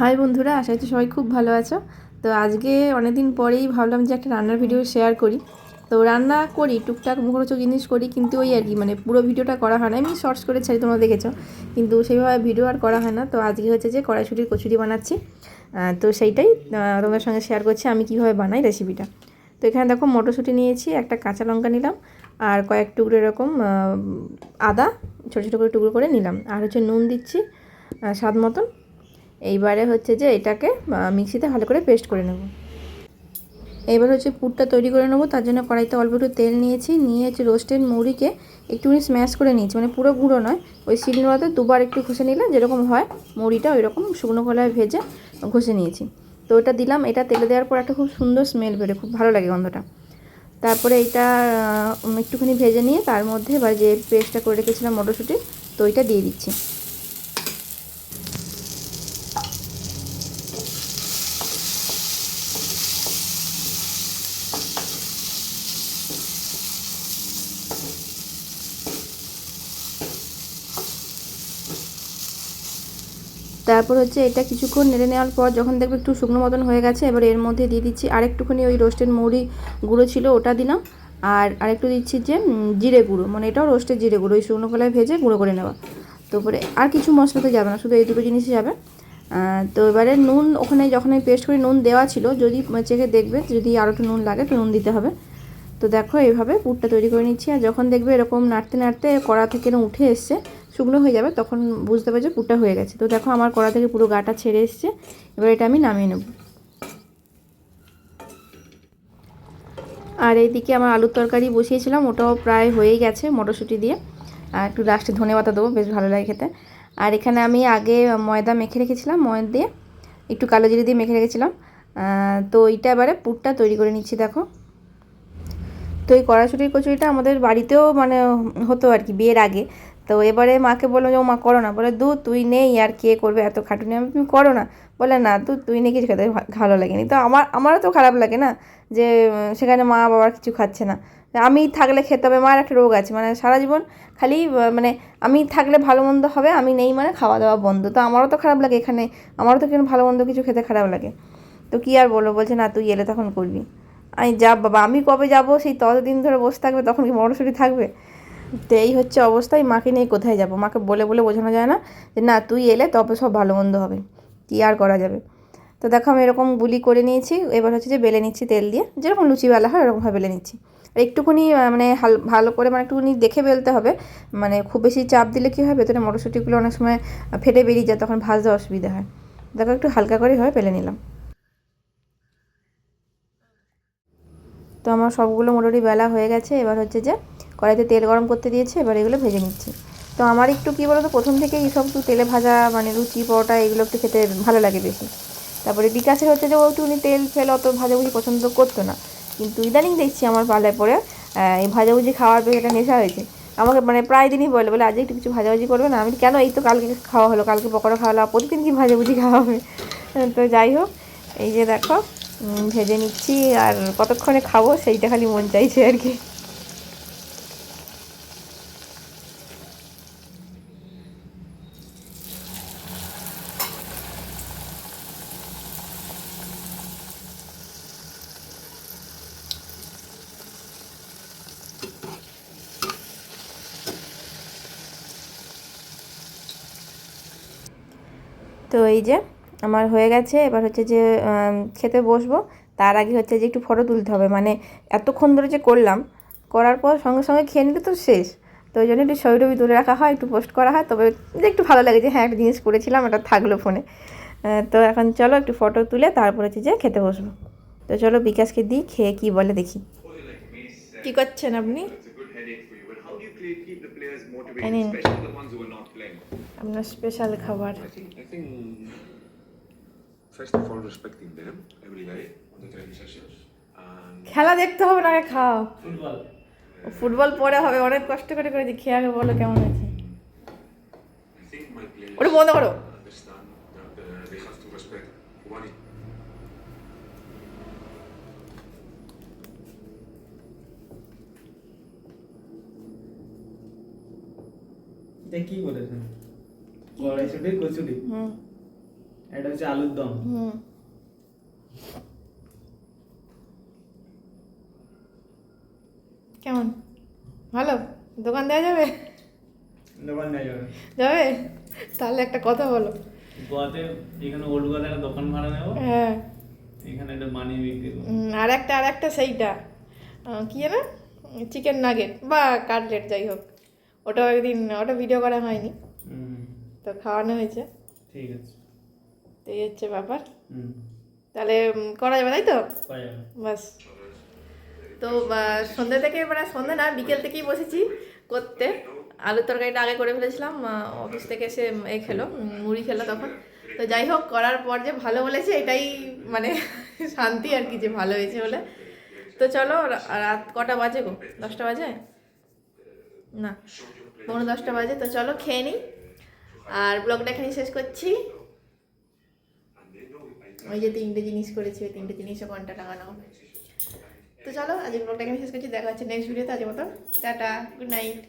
High বন্ধুরা, আশা করছি সবাই খুব ভালো আছো। তো আজকে অনেকদিন পরেই ভাবলাম যে একটা রান্নার ভিডিও শেয়ার করি। তো রান্না করি, টুকটাক মুখরোচক জিনিস করি, কিন্তু ওই আর কি মানে পুরো ভিডিওটা করা হয় না। আমি শর্টস করে ছাড়ি, তোমরা দেখেছ। কিন্তু সেইভাবে ভিডিও আর করা হয় না। তো আজকে হচ্ছে যে কড়াইশুটির কচুরি বানাচ্ছি। তো সেইটাই তোমাদের সঙ্গে শেয়ার করছি, আমি কীভাবে বানাই রেসিপিটা তো এখানে দেখো মটরশুঁটি নিয়েছি, একটা কাঁচা লঙ্কা নিলাম, আর কয়েক টুকরো এরকম আদা, ছোটো ছোটো করে টুকরো করে নিলাম। আর হচ্ছে নুন দিচ্ছি স্বাদ মতন। এইবারে হচ্ছে যে এটাকে মিক্সিতে ভালো করে পেস্ট করে নেব। এবার হচ্ছে পুরটা তৈরি করে নেব, তার জন্য কড়াইতে অল্প একটু তেল নিয়েছি, নিয়ে হচ্ছে রোস্টেড মুড়িকে একটুখানি স্ম্যাশ করে নিয়েছি মানে পুরো গুঁড়ো নয়, ওই শিলনোড়াতে দুবার একটু ঘষে নিলে যেরকম হয় মুড়িটা ওই রকম শুকনো কলায় ভেজে ঘষে নিয়েছি। তো ওটা দিলাম, এটা তেলে দেওয়ার পর একটা খুব সুন্দর স্মেল বেরোয়, খুব ভালো লাগে গন্ধটা। তারপরে এটা একটুখানি ভেজে নিয়ে তার মধ্যে এবার যে পেস্টটা করে রেখেছিলাম মটরশুঁটি, তো ওইটা দিয়ে দিচ্ছি। তারপর হচ্ছে এটা কিছুক্ষণ নেড়ে নেওয়ার পর যখন দেখবে একটু শুকনো মতন হয়ে গেছে, এবার এর মধ্যে দিয়ে দিচ্ছি আরেকটুখানি ওই রোস্টেড মুড়ি গুঁড়ো ছিল, ওটা দিলাম। আর আরেকটু দিচ্ছি যে জিরে গুঁড়ো মানে এটাও রোস্টেড জিরে গুঁড়ো, ওই শুকনো কলায় ভেজে গুঁড়ো করে নেওয়া। তো পরে আর কিছু মশলাতে যাবে না, শুধু এই দুটো জিনিসই যাবে। তো এবারে নুন, ওখানে যখন আমি পেস্ট করে নুন দেওয়া ছিল, যদি চেখে দেখবে, যদি আরও একটু নুন লাগে তো নুন দিতে হবে। তো দেখো, এইভাবে পুরটা তৈরি করে নিচ্ছি। আর যখন দেখবে এরকম নাড়তে নাড়তে কড়া থেকে উঠে এসছে শুকনো হয়ে যাবে, তখন বুঝতে পারবে যে পুরটা হয়ে গেছে। তো দেখো আমার কড়া থেকে পুরো গাটা ছেড়ে এসছে, এবার এটা আমি নামিয়ে নেব। আর এইদিকে আমার আলুর তরকারি বসিয়েছিলাম, ওটাও প্রায় হয়েই গেছে মটরশুঁটি দিয়ে। আর একটু লাস্টে ধনে পাতা দেবো, বেশ ভালো লাগে খেতে। আর এখানে আমি আগে ময়দা মেখে রেখেছিলাম, ময়দা দিয়ে একটু কালো জিরে দিয়ে মেখে রেখেছিলাম। তো এইটা এবারে পুরটা তৈরি করে নিচ্ছি, দেখো। তো এই কড়াইশুটির কচুরিটা আমাদের বাড়িতেও মানে হতো আর কি, বিয়ের আগে। তো এবারে মাকে বলল যে, ও মা, করো না। বলে দু তুই নেই, আর কে করবে এত খাটুনি? আমি তুমি করো না। বলে, না তুই তুই নেই, কিছু খেতে ভালো লাগেনি। তো আমার, আমারও তো খারাপ লাগে না যে সেখানে মা বাবার কিছু খাচ্ছে না। আমি থাকলে খেতে হবে, মার একটা রোগ আছে। মানে সারা জীবন খালি মানে আমি থাকলে ভালো মন্দ হবে, আমি নেই মানে খাওয়া দাওয়া বন্ধ। তো আমারও তো খারাপ লাগে এখানে, আমারও তো কেন ভালো মন্দ কিছু খেতে খারাপ লাগে। তো কী আর বলব? বলছে, না, তুই এলে তখন করবি। আমি যাব বাবা, আমি কবে যাব? সেই ততদিন ধরে বসে থাকবে, তখন কি মটরশুঁটি থাকবে? তো এই হচ্ছে অবস্থায় মাকে নিয়ে কোথায় যাব? মাকে বলে বলে বোঝানো যায় না যে না, তুই এলে তবে সব ভালো মন্দ হবে। কী আর করা যাবে? তো দেখো আমি এরকম গুলি করে নিয়েছি, এবার হচ্ছে যে বেলে নিচ্ছি তেল দিয়ে, যেরকম লুচিওয়ালা হয় ওরকমভাবে বেলে নিচ্ছি। আর একটুখানি মানে হাল, ভালো করে মানে একটুখানি দেখে বেলতে হবে মানে খুব বেশি চাপ দিলে কী হয়, ভেতরে মটরশুঁটিগুলো অনেক সময় ফেটে বেরিয়ে যায়, তখন ভাজতে অসুবিধা হয়। দেখো একটু হালকা করে হয় বেলে নিলাম। তো আমার সবগুলো মোটামুটি বেলা হয়ে গেছে, এবার হচ্ছে যে কড়াইতে তেল গরম করতে দিয়েছে, এবার এগুলো ভেজে নিচ্ছি। তো আমার একটু কী বলতো, প্রথম থেকে এইসব একটু তেলে ভাজা মানে লুচি পরোটা, এগুলো একটু খেতে ভালো লাগে বেশি। তারপরে বিকাশের হচ্ছে যে ও একটুখানি তেল ফেল অত ভাজাভুজি পছন্দ করতো না। কিন্তু ইদানিং দেখছি আমার পাল্লায় পরে এই ভাজাভুজি খাওয়ার বেশ একটা নেশা হয়েছে। আমাকে মানে প্রায় দিনই বলে বলে, আজকে একটু কিছু ভাজাভুজি করবে না? আমি কেন? এই তো কালকে খাওয়া হলো, কালকে পকোড়া খাওয়া প্রতিদিন কি ভাজাভুজি খাওয়া হবে? তো যাই হোক, এই যে দেখো ভেজে নিচ্ছি, আর কতক্ষণে খাব সেইটা খালি মন চাইছে আর কি। তো এই যে আমার হয়ে গেছে, এবার হচ্ছে যে খেতে বসবো। তার আগে হচ্ছে যে একটু ফটো তুলতে হবে। মানে এতক্ষণ ধরে যে করলাম, করার পর সঙ্গে সঙ্গে খেয়ে নিলে তো শেষ। তো ওই জন্য একটু ছবি টবি তুলে রাখা হয়, একটু পোস্ট করা হয়। তবে যে একটু ভালো লাগে যে হ্যাঁ একটা জিনিস করেছিলাম এটা থাকল ফোনে তো এখন চলো একটু ফটো তুলে তারপর হচ্ছে যে খেতে বসবো। তো চলো বিকাশকে দিই, খেয়ে কি বলে দেখি। কি করছেন আপনি? আপনার স্পেশাল খাবার I think, I think, first of all, respecting them every day on the training sessions. And খেলা দেখতে হবে না খাও ফুটবল পরে হবে অনেক কষ্ট করে করে খেয়ে আগে বলো কেমন আছে I think my players ওটা বন্ধ করো কি বলেছেন কড়াইশুটি কচুরি? হুম। এটা হচ্ছে আলুর দম। হুম। কেমন? ভালো? দোকান দেওয়া যাবে? দোকান নেই যাবে। যাবে? তাহলে একটা কথা বলো। গোয়াতে এখানে ওল্ড গোয়াতে একটা দোকান ভাড়া নেব। হ্যাঁ। এখানে একটা বানিয়ে বিক্রি আর একটা আর একটা সেইটা। কি যেন? চিকেন নাগেট বা কাটলেট যাই হোক। ওটাও একদিন ওটা ভিডিও করা হয়নি। তো খাওয়ানো হয়েছে। ঠিক আছে। তো এই হচ্ছে ব্যাপার। তাহলে করা যাবে তাই তো? বাস। তো সন্ধ্যে থেকে মানে সন্ধ্যে না বিকেল থেকেই বসেছি করতে। আলুর তরকারিটা আগে করে ফেলেছিলাম অফিস থেকে এসে এ খেলো মুড়ি খেলো তখন। তো যাই হোক করার পর যে ভালো বলেছে এটাই মানে শান্তি আর কি যে ভালো হয়েছে বলে। তো চলো রাত কটা বাজে গো? দশটা বাজে? না পনেরো দশটা বাজে, তো চলো খেয়ে নিই। আর ব্লগটা এখানে শেষ করছি। ওই যে তিনটে জিনিস করেছি, ওই তিনটে জিনিসও ঘণ্টা টাঙানো হবে তো চলো আজকে ব্লগটা এখানে শেষ করছি, দেখা হচ্ছে নেক্সট ভিডিওতে আজকে মতো। Tata good night